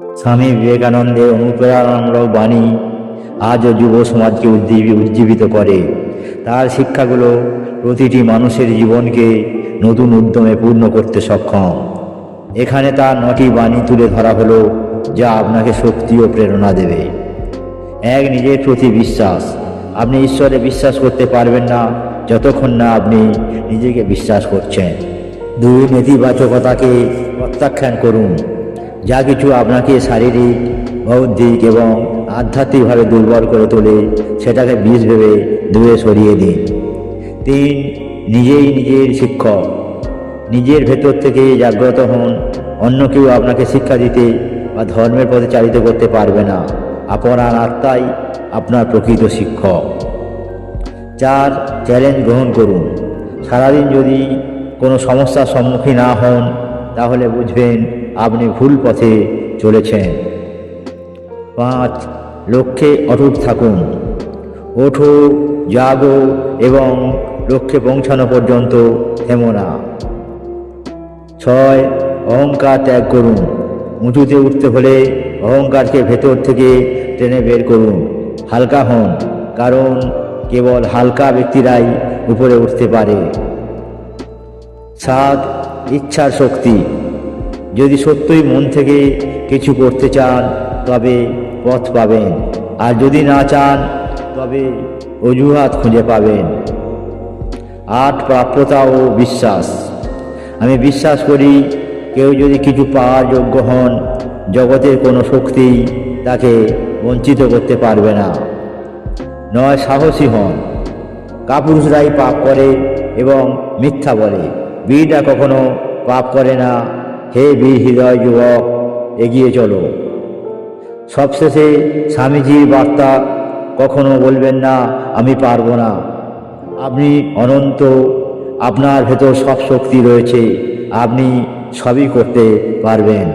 স্বামী বিবেকানন্দের অনুপ্রেরণামূলক বাণী আজও যুব সমাজকে উজ্জীবি উজ্জীবিত করে। তার শিক্ষাগুলো প্রতিটি মানুষের জীবনকে নতুন উদ্যমে পূর্ণ করতে সক্ষম। এখানে তার নটি বাণী তুলে ধরা হলো, যা আপনাকে শক্তি ও প্রেরণা দেবে। এক, নিজের প্রতি বিশ্বাস। আপনি ঈশ্বরে বিশ্বাস করতে পারবেন না যতক্ষণ না আপনি নিজেকে বিশ্বাস করছেন। দুই, নেতিবাচকতাকে প্রত্যাখ্যান করুন। যা কিছু আপনাকে শারীরিক, বৌদ্ধিক এবং আধ্যাত্মিকভাবে দুর্বল করে তোলে, সেটাকে বিষ ভেবে দূরে সরিয়ে দিন। তিন, নিজেই নিজের শিক্ষক। নিজের ভেতর থেকে জাগ্রত হন। অন্য কেউ আপনাকে শিক্ষা দিতে বা ধর্মের পথে চালিত করতে পারবে না। আপনার আত্মাই আপনার প্রকৃত শিক্ষক। চার, চ্যালেঞ্জ গ্রহণ করুন। সারাদিন যদি কোনো সমস্যার সম্মুখীন না হন তাহলে বুঝবেন আপনি ভুল পথে চলেছেন। পাঁচ, লক্ষ্যে অটুট থাকুন। ওঠো, জাগো এবং লক্ষ্যে পৌঁছানো পর্যন্ত থেমো না। ছয়, অহংকার ত্যাগ করুন। উঁচুতে উঠতে হলে অহংকারকে ভেতর থেকে টেনে বের করুন। হালকা হন, কারণ কেবল হালকা ব্যক্তিরাই উপরে উঠতে পারে। সাত ইচ্ছার শক্তি। যদি সত্যই মন থেকে কিছু করতে চান, তবে পথ পাবেন। আর যদি না চান, তবে অজুহাত খুঁজে পাবেন। আট প্রাপ্যতা ও বিশ্বাস। আমি বিশ্বাস করি, কেউ যদি কিছু পাওয়ার যোগ্য হন, জগতের কোনো শক্তি তাকে বঞ্চিত করতে পারবে না। নয় সাহসী হন। কাপুরুষরাই পাপ করে এবং মিথ্যা বলে। বীররা কখনো পাপ করে না। হে বীর হৃদয় যুবক, এগিয়ে চলো। সবশেষে স্বামীজির বার্তা কখনো বলবেন না, আমি পারব না। আপনি অনন্ত, আপনার ভেতর সব শক্তি রয়েছে। আপনি সবই করতে পারবেন।